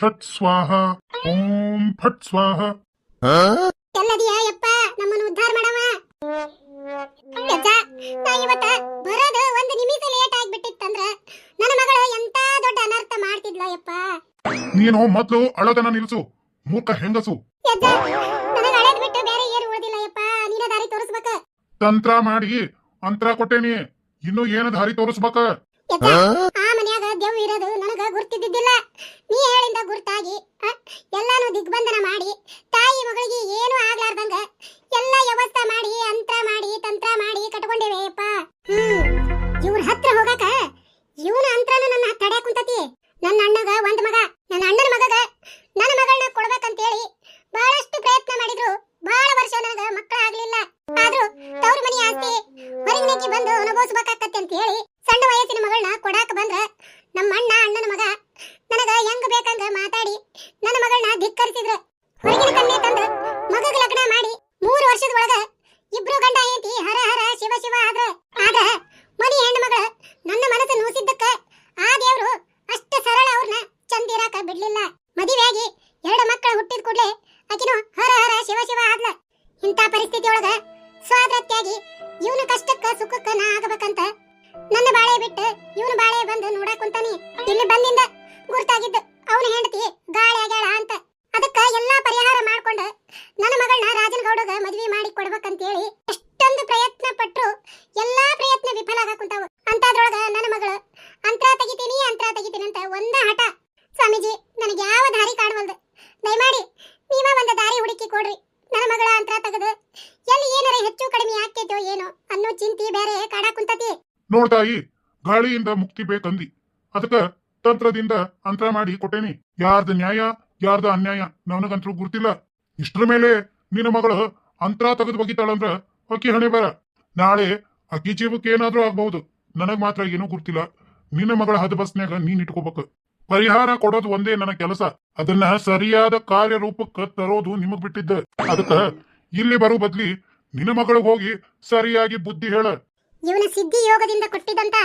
ಛಟ್ ಸ್ವಾಹ. ಓಂ ಫಟ್ ಸ್ವಾಹ. ಎಲ್ಲದಿಯಾ ಯಪ್ಪ? ನಮ್ಮನ್ನು ಉದ್ಧಾರ ಮಾಡವ? ಯಜ್ಜ ನಾ ಇವತ್ತ ಬರೋದು ಒಂದು ನಿಮಿಷ ಲೇಟ್ ಆಗ್ಬಿಟ್ಟಿತ್ತಂದ್ರ ನನ್ನ ಮಗಳು ಎಂತ ದೊಡ್ಡ ಅನರ್ಥ ಮಾಡ್ತಿದ್ಲ ಯಪ್ಪ? ನೀನು ಮೊದ್ಲು ಅಳೋದನ್ನ ನಿಲ್ಸು ಮೂಕ ಹೆಂಗಸು. ಯಜ್ಜ ನನಗ ಅಳೆದ್ ಬಿಟ್ಟು ಬೇರೆ ಏನು ಉಳಿದಿಲ್ಲ ಯಪ್ಪ ನೀನ ದಾರಿ ತೋರಿಸ್ಬೇಕ. ತಂತ್ರ ಮಾಡಿ ಅಂತ್ರ ಕೊಟ್ಟೇನಿ ಇನ್ನು ಏನು ದಾರಿ ತೋರಿಸ್ಬೇಕ? ಆ ಮನ್ಯಾಗ ದೆವ್ ಇರೋದು ನನಗ ಗುರ್ತಿದ್ದಿದ್ದಿಲ್ಲ. ಮಾಡಿ ಮೂರು ವರ್ಷದ ಒಳಗ ಇಬ್ರು ಗಂಡ ಹೆಂಡತಿ ಹರ ಹರ ಶಿವ ಶಿವ ಆದ್ರ ಆಗ ಮನಿ ಹೆಣ್ಣು ಮಗಳ ನನ್ನ ಮನಸ್ಸು ನೂಸಿದ್ದಕ್ಕ ಆ ದೇವ್ರು ಅಷ್ಟ ಸರಳ ಅವ್ರನ್ನ ಚಂದಿರಾಕ ಬಿಡ್ಲಿಲ್ಲ. ಮದುವೆಯಾಗಿ ಎರಡು ಮಕ್ಕಳು ಹುಟ್ಟಿದ ಕೂಡ್ಲೆ ಆಕಿನೂ ಹರ ಹರ ಶಿವ ಶಿವ ಆದ್ಲ. ಇಂಥ ಪರಿಸ್ಥಿತಿ ಒಳಗ ಸ್ವಾದ್ರತ್ಯಾಗಿ ಇವನ ಕಷ್ಟಕ್ಕ ಸುಖಕ್ಕ ನಾ ಆಗಬೇಕಂತ ನನ್ನ ಬಾಳೆ ಬಿಟ್ಟು ಇವನ ಬಾಳೆ ಬಂದು ನೋಡಾಕ್ ಕುಂತಾನಿ. ಇಲ್ಲಿ ಬಂದಿಂದ ಗುರ್ತಾಗಿದ್ದು ಅವನ ಹೆಂಡತಿ ಗಾಳಿ ಆಗ್ಯಾಳ ಅಂತ ಅದಕ್ಕ ಎಲ್ಲಾ ಪರಿಹಾರ ಮಾಡ್ಕೊಂಡು ನನ್ನ ಮಗಳನ್ನ ರಾಜನಗೌಡಗ ಮದುವೆ ಮಾಡಿ ಕೊಡ್ಬೇಕಂತೇಳಿ ಎಷ್ಟೊಂದು ಪ್ರಯತ್ನ ಪಟ್ಟರು ಎಲ್ಲಾ ಪ್ರಯತ್ನ ವಿಫಲ ಆಗಾಕುಂತಾವು. ಅಂತದ್ರೊಳಗ ನನ್ನ ಮಗಳು, ಅಂತ್ರ ತೆಗಿತೀನಿ ಅಂತ್ರ ತೆಗಿತೀನಿ ಅಂತ ಒಂದ ಹಠ. ಸ್ವಾಮೀಜಿ, ನನಗೆ ಯಾವ ದಾರಿ ಕಾಣವಲ್ದು. ದಯಮಾಡಿ, ನೀವ ಒಂದು ದಾರಿ ಹುಡುಕಿ ಕೊಡ್ರಿ. ನನ್ನ ಮಗಳ ಅಂತ್ರ ತೆಗೆದು ಎಲ್ಲಿ ಏನಾರ ಹೆಚ್ಚು ಕಡಿಮೆ ಆಕೈತೋ ಏನೋ ಅನ್ನೋ ಚಿಂತಿ ಬೇರೆ ಕಾಡಾಕುಂತತಿ. ನೋಡ್ತಾಯಿ ಗಾಳಿಯಿಂದ ಮುಕ್ತಿ ಬೇಕಂದಿ. ಅದಕ್ಕ ತಂತ್ರದಿಂದ ಅಂತ್ರ ಮಾಡಿ ಕೊಟ್ಟೇನಿ. ಯಾರ್ದ ನ್ಯಾಯ, ಯಾರ್ದ ಅನ್ಯಾಯ, ನನಗಂತರೂ ಗುರ್ತಿಲ್ಲ. ಇಷ್ಟ್ರ ಮೇಲೆ ನಿನ್ನ ಮಗಳು ಅಂತರ ತೆಗೆದು ಬಗಿತಾಳಂದ್ರ ಅಕ್ಕಿ ಹಣೆ ಬರ ನಾಳೆ ಅಕ್ಕಿ ಜೀವಕ್ಕೆ ಏನಾದ್ರೂ ಆಗ್ಬಹುದು. ನನಗ್ ಮಾತ್ರ ಏನೂ ಗೊತ್ತಿಲ್ಲ. ನಿನ್ನ ಮಗಳ ಹದಬಸ್ನ್ಯಾಗ ನೀನ್ ಇಟ್ಕೋಬೇಕು. ಪರಿಹಾರ ಕೊಡೋದು ಒಂದೇ ನನ್ನ ಕೆಲಸ. ಅದನ್ನ ಸರಿಯಾದ ಕಾರ್ಯರೂಪಕ್ಕೆ ತರೋದು ನಿಮಗ್ ಬಿಟ್ಟಿದ್ದ. ಅದಕ್ಕ ಇಲ್ಲಿ ಬರೋ ಬದ್ಲಿ ನಿನ್ನ ಮಗಳಿಗೆ ಹೋಗಿ ಸರಿಯಾಗಿ ಬುದ್ಧಿ ಹೇಳ. ಇವನ ಸಿದ್ಧಿ ಯೋಗದಿಂದ ಕೊಟ್ಟಿದಂತ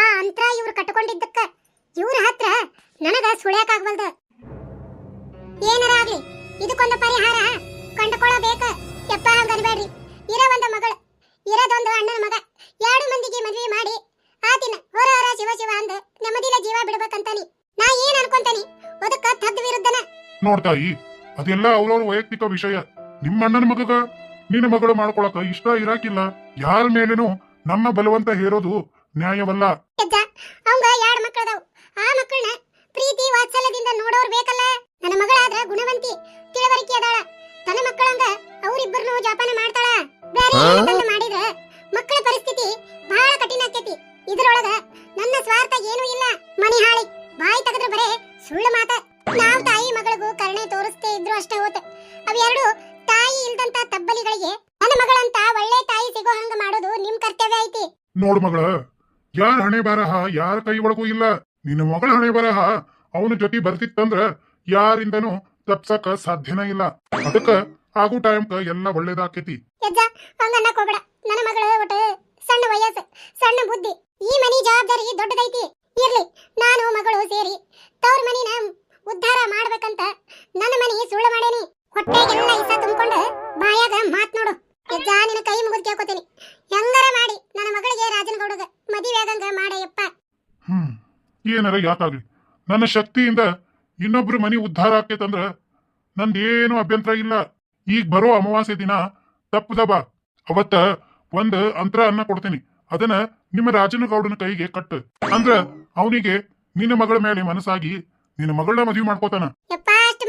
ಆ ಅಂತರ ಇವ್ರು ಕಟ್ಕೊಂಡಿದ್ದಕ್ಕ. ಇವ್ರ ಹತ್ರ ನನಗ ಸುಳ್ಯಾಕಾಗ್ವಲ್ದ ಏನಾರ ಆಗ್ಲಿ. ಇದಕ್ಕೊಂದು ಪರಿಹಾರ ಕಂಡುಕೊಳ್ಳಬೇಕು. ಯಪ್ಪ ಹಂಗನ್ಬೇಡ್ರಿ. ಇರೋ ಒಂದು ಮಗಳು ಇರೋದೊಂದು ಅಣ್ಣನ ಮಗ ಎರಡು ಮಂದಿಗೆ ಮದುವೆ ಮಾಡಿ ಆ ದಿನ ಹೊರ ಹೊರ ಶಿವ ಶಿವ ಅಂದ ನೆಮ್ಮದಿಲ ಜೀವ ಬಿಡ್ಬೇಕಂತಾನಿ. ನಾ ಏನ್ ಅನ್ಕೊಂತಾನಿ? ಅದಕ್ಕ ತದ್ ವಿರುದ್ಧನ? ನೋಡ್ತಾಯಿ ಅದೆಲ್ಲ ಅವ್ರವ್ರ ವೈಯಕ್ತಿಕ ವಿಷಯ. ನಿಮ್ಮ ಅಣ್ಣನ ಮಗಗ ನಿನ್ನ ಮಗಳು ಮಾಡ್ಕೊಳಕ ಇಷ್ಟ ಇರಾಕಿಲ್ಲ. ಯಾರ ಮೇಲೇನು ನಮ್ಮ ಬಲವಂತ ಹೇರೋದು ನ್ಯಾಯವಲ್ಲ. ಯಜ್ಜ ಅವಂಗ ಎರಡ್ ಮಕ್ಕಳದಾವ್ ಆ ಮಕ್ಕಳನ್ನ ಪ್ರೀತಿ ವಾತ್ಸಲ್ಯದಿಂದ ನೋಡೋರ್ ಬೇಕಲ್ಲ? ನನ್ನ ಮಗಳಾದ್ರ ಗುಣವಂತಿ ತಿಳುವಳಿಕೆ ಅದಾಳ. ತನ್ನ ಮಕ್ಕಳಂಗ ಅವ್ರಿಬ್ಬರನ್ನು ಜೋಪಾನ ಮಾಡ್ತಾಳ. ಬೇರೆ ಮಾಡಿದ್ರೆ ಮಾಡಿದ್ರ ಮಕ್ಕಳ ಪರಿಸ್ಥಿತಿ ಬಹಳ ಕಠಿಣ ಆಕೇತಿ. ಇದ್ರೊಳಗ ನನ್ನ ಸ್ವಾರ್ಥ ಏನೂ ಇಲ್ಲ. ಮನಿ ಹಾಳಿ. ಬಾಯಿ ತೆಗೆದ್ರೆ ಬರೇ ಸುಳ್ಳು ಮಾತ. ನಾವ್ ತಾಯಿ ಮಗಳಿಗೂ ಕರುಣೆ ತೋರಿಸ್ತೇ ಇದ್ರು ಅಷ್ಟೇ ಹೋತ. ಅವೆರಡು ತಾಯಿ ಇಲ್ದಂತ ತಬ್ಬಲಿಗಳಿಗೆ ನನ್ನ ಮಗಳಂತ ಒಳ್ಳೆ ತಾಯಿ ಸಿಗೋ ಹಂಗ ಮಾಡೋದು ನಿಮ್ ಕರ್ತವ್ಯ ಐತಿ. ನೋಡ್ ಮಗಳ ಯಾರ ಹಣೆ ಬರಹ ಯಾರ ಕೈ ಒಳಗೂ ಇಲ್ಲ. ನಿನ್ನ ಮಗಳ ಹಣೆ ಬರಹ ಅವನ ಜೊತೆ ಬರ್ತಿತ್ತಂದ್ರ ಯಾರಿಂದನೂ ತಪ್ಸಕ ಸಾಧ್ಯನೇ ಇಲ್ಲ. ಅದಕ್ಕ ಆಗು ಟೈಮ್ಕ ಎಲ್ಲ ಒಳ್ಳೇದಾಕೇತಿ. ಯಜ್ಜ ಹಂಗನ್ನಕ್ ಹೋಗ್ಬೇಡ. ನನ್ನ ಮಗಳ ಒಟ್ಟು ಸಣ್ಣ ವಯಸ್ಸು ಸಣ್ಣ ಬುದ್ಧಿ. ಈ ಮನಿ ಜವಾಬ್ದಾರಿ ದೊಡ್ಡದೈತಿ. ಇರ್ಲಿ ನಾನು ಮಗಳು ಸೇರಿ ತವ್ರ ಮನಿನ ಉದ್ಧಾರ ಮಾಡ್ಬೇಕಂತ ನನ್ನ ಮನಿ ಸುಳ್ಳು ಮಾಡೇನಿ. ಹೊಟ್ಟೆಗೆಲ್ಲ ಇಸ ತುಂಬಿಕೊಂಡು ಬಾಯಾಗ ಮಾತ್ ನೋಡು. ಯಜ್ಜ ನಿನ್ನ ಕೈ ಮುಗಿದು ಕೇಳ್ಕೊತೀನಿ. ಹೆಂಗಾರ ಮಾಡಿ ನನ್ನ ಮಗಳಿಗೆ ರಾಜನಗೌಡಗ ಮದುವೆ ಆಗಂಗ ಮಾಡಯ್ಯಪ್ಪ. ಹ್ಮ್ ಏನಾರ ಯಾಕಾಗ್ಲಿ. ನನ್ನ ಶಕ್ತಿಯಿಂದ ಇನ್ನೊಬ್ರು ಮನಿ ಉದ್ಧಾರ ಆಕೇತಂದ್ರ ನಂದೇನು ಅಭ್ಯಂತರ ಇಲ್ಲ. ಈಗ ಬರೋ ಅಮಾವಾಸ್ಯೆ ದಿನ ತಪ್ಪದ ಬಾ ಅವತ್ತ ಒಂದ್ ಅಂತರ ಅನ್ನ ಕೊಡ್ತೀನಿ. ಅದನ್ನ ನಿಮ್ಮ ರಾಜನಗೌಡನ ಕೈಗೆ ಕಟ್ಟು. ಅಂದ್ರ ಅವನಿಗೆ ನಿನ್ನ ಮಗಳ ಮೇಲೆ ಮನಸ್ಸಾಗಿ ನಿನ್ನ ಮಗಳನ್ನ ಮದುವೆ ಮಾಡ್ಕೋತಾನ.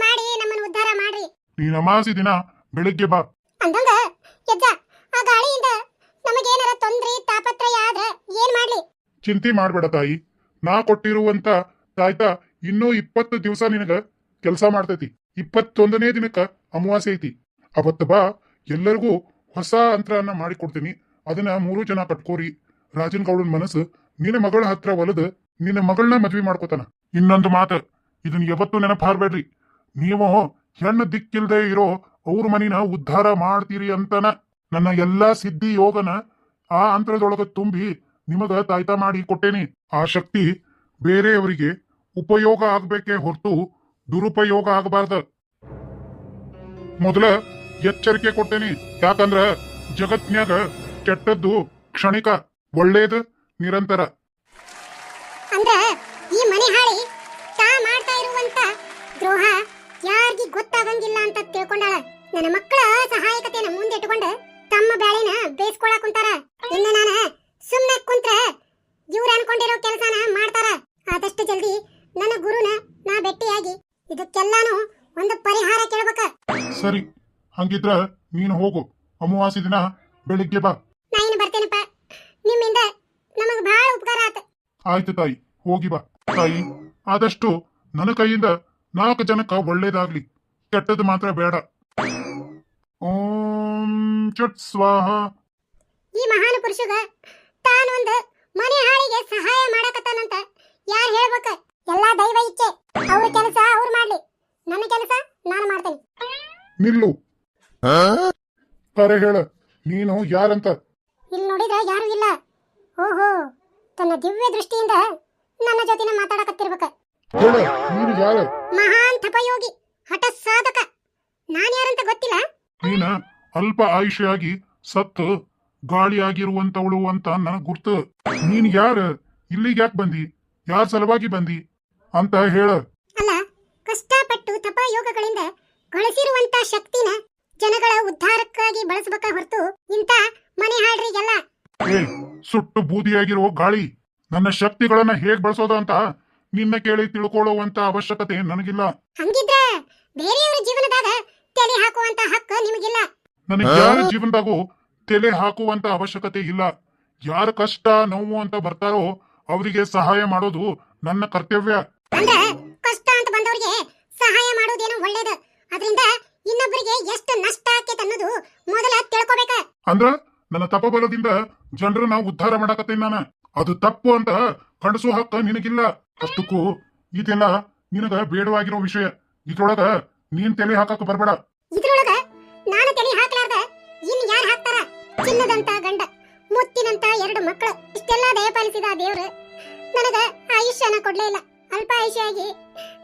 ಮಾಡಿ ನಮ್ಮನ್ನ ಉದ್ಧಾರ ಮಾಡ್ರಿ. ನೀನ್ ಅಮಾವಾಸ್ಯ ದಿನ ಬೆಳಿಗ್ಗೆ ಬಾ. ಅಂದಂಗ ಯಜ್ಜ ಆ ಗಾಳಿಯಿಂದ ನಮಗೇನಾರ ತೊಂದ್ರೆ ತಾಪತ್ರಯ ಆದ್ರ ಏನ್ ಮಾಡ್ಲಿ? ಚಿಂತೆ ಮಾಡ್ಬೇಡ ತಾಯಿ. ನಾ ಕೊಟ್ಟಿರುವಂತ ತಾಯ್ತ ಇನ್ನೂ ಇಪ್ಪತ್ತು ದಿವಸ ನಿನಗ ಕೆಲಸ ಮಾಡ್ತೈತಿ. ಇಪ್ಪತ್ತೊಂದನೇ ದಿನಕ್ಕ ಅಮಾವಾಸ್ಯ ಐತಿ. ಅವತ್ತ ಬಾ, ಎಲ್ಲರಿಗೂ ಹೊಸ ಅಂತರನ್ನ ಮಾಡಿಕೊಡ್ತೀನಿ. ಅದನ್ನ ಮೂರು ಜನ ಕಟ್ಕೋರಿ. ರಾಜನ್ ಗೌಡನ್ ಮನಸ್ಸು ನಿನ್ನ ಮಗಳ ಹತ್ರ ಒಲದು ನಿನ್ನ ಮಗಳನ್ನ ಮದ್ವಿ ಮಾಡ್ಕೋತಾನ. ಇನ್ನೊಂದು ಮಾತು ಇದನ್ನ ಯಾವತ್ತೂ ನೆನಪಾರ್ಬೇಡ್ರಿ. ನೀವು ಹೆಣ್ಣು ದಿಕ್ಕಿಲ್ದೆ ಇರೋ ಅವ್ರ ಮನಿನ ಉದ್ಧಾರ ಮಾಡ್ತೀರಿ ಅಂತನ ನನ್ನ ಎಲ್ಲಾ ಸಿದ್ಧಿ ಯೋಗನ ಆ ಅಂತರದೊಳಗ ತುಂಬಿ ನಿಮಗ ತಾಯ್ತಾ ಮಾಡಿ ಕೊಟ್ಟೇನಿ. ಆ ಶಕ್ತಿ ಬೇರೆಯವರಿಗೆ ಉಪಯೋಗ ಆಗ್ಬೇಕೇ ಹೊರತು ದುರುಪಯೋಗ ಆಗಬಾರ್ದ. ಮೊದಲ ಎಚ್ಚರಿಕೆ ಕೊಟ್ಟೇನಿ ಯಾಕಂದ್ರ ಜಗತ್ನ್ಯಾಗ ಕೆಟ್ಟದ್ದು ಕ್ಷಣಿಕ, ಒಳ್ಳೇದು ನಿರಂತರ. ಅಂದ್ರ ಈ ಮನೆ ಹಾಳಿ ಮಾಡ್ತಾ ಇರುವಂತ ದ್ರೋಹ ಯಾರಿಗೂ ಗೊತ್ತಾಗಂಗಿಲ್ಲ ಅಂತ ತಿಳ್ಕೊಂಡಾಳ. ನನ್ನ ಮಕ್ಕಳ ಸಹಾಯಕತೆನ ಮುಂದೆ ಇಟ್ಕೊಂಡು ತಮ್ಮ ಬ್ಯಾಳಿನ ಬೇಯಿಸ್ಕೊಳಕ್ ಕುಂತಾರ. ಇನ್ನು ನಾನು ಸುಮ್ಮನೆ ಕುಂತ್ರ ಇವ್ರು ಅನ್ಕೊಂಡಿರೋ ಕೆಲಸನ ಮಾಡ್ತಾರ. ಆದಷ್ಟು ಜಲ್ದಿ ನನ್ನ ಗುರುನ ನಾ ಭೇಟಿಯಾಗಿ ಇದಕ್ಕೆಲ್ಲಾನು ಒಂದು ಪರಿಹಾರ ಕೇಳ್ಬೇಕ. ಸರಿ ಹಂಗಿದ್ರ ನೀನು ಹೋಗು. ಅಮಾವಾಸ್ಯ ದಿನ ಬೆಳಿಗ್ಗೆ ಬಾ. ನಾ ಇನ್ನು ಬರ್ತೇನಪ್ಪ. ನಿಮ್ಮಿಂದ ನಮಗ್ ಬಹಳ ಉಪಕಾರ ಆತ. ಆಯ್ತು ತಾಯಿ ಹೋಗಿ ಬಾ. ತಾಯಿ ಆದಷ್ಟು ನನ್ನ ಕೈಯಿಂದ ನಾಲ್ಕು ಜನಕ್ಕ ಒಳ್ಳೇದಾಗ್ಲಿ. ಕೆಟ್ಟದ್ದು ಮಾತ್ರ ಬೇಡ. ಓಂ ಚಟ್ ಸ್ವಾಹ. ಈ ಮಹಾನ್ ಪುರುಷಗ ತಾನೊಂದು ಮನೆ ಹಾಳಿಗೆ ಸಹಾಯ ಮಾಡಕತ್ತಾನಂತ ಯಾರು ಹೇಳ್ಬೇಕ? ಎಲ್ಲಾ ದೈವ ಇಚ್ಛೆ. ಅವ್ರ ಕೆಲಸ ಅವ್ರು ಮಾಡ್ಲಿ. ನನ್ನ ಕೆಲಸ ನಾನು ಮಾಡ್ತೇನೆ. ನಿಲ್ಲು. ಕರೆ ಹೇಳ. ನೀನು ಯಾರಂತ? ಇಲ್ಲಿ ನೋಡಿದ್ರೆ ಯಾರು ಇಲ್ಲ. ಓಹೋ ತನ್ನ ದಿವ್ಯ ದೃಷ್ಟಿಯಿಂದ ನನ್ನ ಜೊತೆನ ಮಾತಾಡಕತ್ತಿರ್ಬೇಕ. ಹೇಳ ನೀನು ಯಾರ? ಮಹಾನ್ ತಪಯೋಗಿ ಹಠ ಸಾಧಕ. ನಾನು ಯಾರಂತ ಗೊತ್ತಿಲ್ಲ. ನೀನ ಅಲ್ಪ ಆಯುಷಿಯಾಗಿ ಸತ್ತು ಗಾಳಿಯಾಗಿರುವಂತವಳು ಅಂತ ನನಗ್ ಗುರ್ತು. ನೀನ್ ಯಾರ? ಇಲ್ಲಿಗೆ ಯಾಕೆ ಬಂದಿ? ಯಾರ ಸಲುವಾಗಿ ಬಂದಿ? ಅಂತ ಹೇಳು. ಅಲ್ಲ ಕಷ್ಟಪಟ್ಟು ತಪಯೋಗಗಳಿಂದ ಗಳಿಸಿರುವಂತ ಶಕ್ತಿನ ಜನಗಳ ಉದ್ಧಾರಕ್ಕಾಗಿ ಬಳಸಬೇಕ ಹೊರತು ಇಂತ ಮನೆ ಹಾಳ್ರಿಗೆಲ್ಲ ಏ ಸುಟ್ಟು ಬೂದಿಯಾಗಿರುವ ಗಾಳಿ ನನ್ನ ಶಕ್ತಿಗಳನ್ನ ಹೇಗ್ ಬಳಸೋದು ಅಂತ ನಿನ್ನ ಕೇಳಿ ತಿಳ್ಕೊಳ್ಳುವಂತ ಅವಶ್ಯಕತೆ ನನಗಿಲ್ಲ. ಹಂಗಿದ್ರ ಬೇರೆಯವರ ಜೀವನದಾಗ ತಲೆ ಹಾಕುವಂತ ಹಕ್ಕು ನಿಮಗಿಲ್ಲ. ನನಗೆ ಯಾರ ಜೀವನದಾಗೂ ತಲೆ ಹಾಕುವಂತ ಅವಶ್ಯಕತೆ ಇಲ್ಲ. ಯಾರ ಕಷ್ಟ ನೋವು ಅಂತ ಬರ್ತಾರೋ ಅವರಿಗೆ ಸಹಾಯ ಮಾಡೋದು ನನ್ನ ಕರ್ತವ್ಯ. ಅಂದ್ರ ಕಷ್ಟ ಅಂತ ಬಂದವರಿಗೆ ಸಹಾಯ ಮಾಡೋದೇನೋ ಒಳ್ಳೇದು. ಅದರಿಂದ ಇನ್ನೊಬ್ಬರಿಗೆ ಎಷ್ಟು ನಷ್ಟ ಆಕೇತ್ ಅನ್ನೋದು ಮೊದಲ ತಿಳ್ಕೊಬೇಕ. ಅಂದ್ರ ನನ್ನ ತಪಬಲದಿಂದ ಜನರನ್ನ ಉದ್ಧಾರ ಮಾಡಕತ್ತೀನಿ ನಾನು? ಅದು ತಪ್ಪು ಅಂತ ಕಣಸು ಹಕ್ಕ ನಿನಗಿಲ್ಲ. ಅಷ್ಟಕ್ಕೂ ಇದೆಲ್ಲ ನಿನಗ ಬೇಡವಾಗಿರೋ ವಿಷಯ. ಇದ್ರೊಳಗ ನೀನ್ ತಲೆ ಹಾಕಕ್ ಬರ್ಬೇಡ. ಇದ್ರೊಳಗ ನಾನು ತಲೆ ಹಾಕ್ಲಾರ್ದ ಇನ್ ಯಾರು ಹಾಕ್ತಾರ? ಚಿನ್ನದಂತ ಗಂಡ ಮುತ್ತಿನಂತ ಎರಡು ಮಕ್ಕಳು ಇಷ್ಟೆಲ್ಲ ದಯಪಾಲಿಸಿದ ದೇವ್ರು ನನಗ ಆಯುಷ್ಯನ ಕೊಡ್ಲೇ ಇಲ್ಲ. ಅಲ್ಪ ಆಯುಷ್ಯಾಗಿ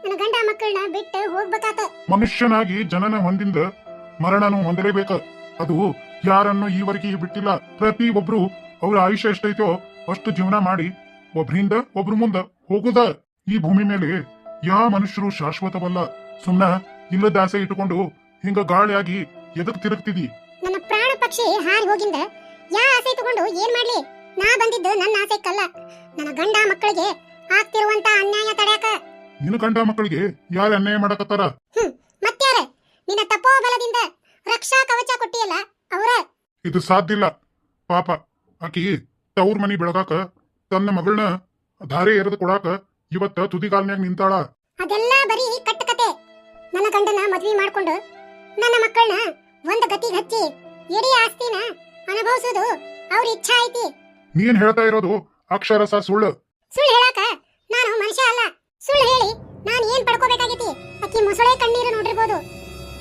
ನನ್ನ ಗಂಡ ಮಕ್ಕಳನ್ನ ಬಿಟ್ಟು ಹೋಗ್ಬೇಕಾತ. ಮನುಷ್ಯನಾಗಿ ಜನನ ಹೊಂದಿಂದ ಮರಣನು ಹೊಂದಲೇಬೇಕ ಅದು ಯಾರನ್ನು ಈವರೆಗೆ ಬಿಟ್ಟಿಲ್ಲ. ಪ್ರತಿ ಒಬ್ರು ಅವ್ರ ಆಯುಷ್ಯ ಎಷ್ಟೈತೋ ಅಷ್ಟು ಜೀವನ ಮಾಡಿ ಒಬ್ರಿಂದ ಒಬ್ರು ಮುಂದ ಹೋಗುದ. ಈ ಭೂಮಿ ಮೇಲೆ ಯಾವ ಮನುಷ್ಯರು ಶಾಶ್ವತವಲ್ಲ. ಸುಮ್ನ ಇಲ್ಲದ ಆಸೆ ಇಟ್ಟುಕೊಂಡು ಹಿಂಗ ಗಾಳಿಯಾಗಿ ಎದಕ್ ತಿರುಗ್ತಿದಿ? ನನ್ನ ಪ್ರಾಣ ಪಕ್ಷಿ ಹಾರಿ ಹೋಗಿಂದ ಯಾ ಆಸೆ ತಗೊಂಡು ಏನ್ ಮಾಡ್ಲಿ? ನಾ ಬಂದಿದ್ದು ನನ್ನ ಆಸೆಕ್ಕಲ್ಲ. ನನ್ನ ಗಂಡ ಮಕ್ಕಳಿಗೆ ಆಗ್ತಿರುವಂತ ಅನ್ಯಾಯ ತಡೆಯಕ? ನಿನ್ನ ಕಂಡ ಮಕ್ಕಳಿಗೆ ಯಾರು ಅನ್ಯಾಯ ಮಾಡಕತ್ತಾರ? ಹ್ಮ್ ನಿನ್ನ ನಿನ್ನ ತಪೋಬಲದಿಂದ ರಕ್ಷಾ ಕವಚ ಕೊಟ್ಟಿಯಲ್ಲ ಅವರ? ಇದು ಸಾಧ್ಯ ಇಲ್ಲ. ಪಾಪ ಆಕಿ ತವ್ರ ಮನಿ ಬೆಳಗಾಕ ತನ್ನ ಮಗಳನ್ನ ಧಾರೆ ಎರೆದು ಕೊಡಾಕ ಇವತ್ತ ತುದಿಗಾಲ್ನ್ಯಾಗ ನಿಂತಾಳ. ಅದೆಲ್ಲ ಬರೀ ಕಟ್ಟಕತೆ. ನನ್ನ ಗಂಡನ ಮದ್ವಿ ಮಾಡ್ಕೊಂಡು ನನ್ನ ಮಕ್ಕಳನ್ನ ಒಂದ್ ಗತಿಗೆ ಹಚ್ಚಿ ಇಡೀ ಆಸ್ತಿನ ಅನುಭವಿಸೋದು ಅವ್ರ ಇಚ್ಛಾ ಐತಿ. ನೀನ್ ಹೇಳ್ತಾ ಇರೋದು ಅಕ್ಷರಸ ಸುಳ್ಳು. ಸುಳ್ಳು ಹೇಳಾಕ? ನಾನು ಮನುಷ್ಯ ಅಲ್ಲ. ಸುಳ್ಳು ಹೇಳಿ ನಾನು ಏನ್ ಪಡ್ಕೋಬೇಕಾಗೈತಿ? ಅಕ್ಕಿ ಮೊಸಳೆ ಕಣ್ಣೀರು ನೋಡಿರ್ಬೋದು.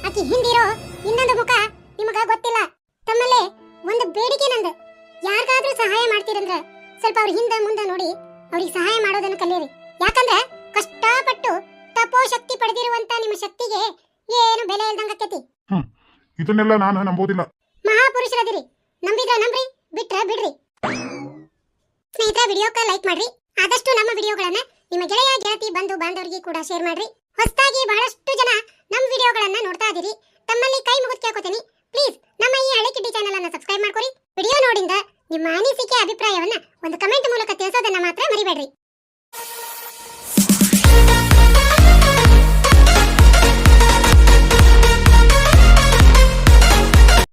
ಅಕ್ಕಿ ಹಿಂದಿರೋ ಇನ್ನೊಂದು ಮುಖ ನಿಮಗ ಗೊತ್ತಿಲ್ಲ. ತಮ್ಮಲ್ಲೇ ಒಂದು ಬೇಡಿಕೆ ನಂದು. ಯಾರಿಗಾದ್ರೂ ಸಹಾಯ ಮಾಡ್ತೀರಂದ್ರ ಸ್ವಲ್ಪ ಅವ್ರ ಹಿಂದೆ ಮುಂದೆ ನೋಡಿ ಅವ್ರಿಗೆ ಸಹಾಯ ಮಾಡೋದನ್ನ ಕಲಿಯಿರಿ. ಯಾಕಂದ್ರೆ ಕಷ್ಟಪಟ್ಟು ತಪೋ ಶಕ್ತಿ ಪಡೆದಿರುವಂತ ನಿಮ್ಮ ಶಕ್ತಿಗೆ ಏನು ಬೆಲೆ ಇಲ್ದಂಗಕ್ಕೈತಿ ಇದನ್ನೆಲ್ಲ ನಾನು ನಂಬೋದಿಲ್ಲ. ಮಹಾಪುರುಷರದಿರಿ. ನಂಬಿದ್ರ ನಂಬ್ರಿ ಬಿಟ್ರ ಬಿಡ್ರಿ. ಸ್ನೇಹಿತರ ವಿಡಿಯೋಕ್ಕೆ ಲೈಕ್ ಮಾಡ್ರಿ. ಆದಷ್ಟು ನಮ್ಮ ವಿಡಿಯೋಗಳನ್ನ ನಿಮ್ಮ ಗೆಳೆಯ, ಗೆಳತಿ, ಬಂಧು, ಬಾಂಧವರಿಗೆ ಕೂಡ ಶೇರ್ ಮಾಡ್ರಿ. ಹೊಸದಾಗಿ ಬಹಳಷ್ಟು ಜನ ನಮ್ಮ ವಿಡಿಯೋಗಳನ್ನ ನೋಡ್ತಾ ಇದೀರಿ. ತಮ್ಮಲ್ಲಿ ಕೈ ಮುಗಿದು ಕೇಳ್ಕೊತೀನಿ. ಪ್ಲೀಸ್ ನಮ್ಮ ಈ ಹಳೆ ಕಿಡ್ಡಿ ಚಾನೆಲ್ ಅನ್ನ ಸಬ್ಸ್ಕ್ರೈಬ್ ಮಾಡ್ಕೊರಿ. ವಿಡಿಯೋ ನೋಡಿಂದ ನಿಮ್ಮ ಅನಿಸಿಕೆ, ಅಭಿಪ್ರಾಯವನ್ನ ಒಂದು ಕಮೆಂಟ್ ಮೂಲಕ ತಿಳಿಸೋದನ್ನ ಮಾತ್ರ ಮರಿಬೇಡ್ರಿ.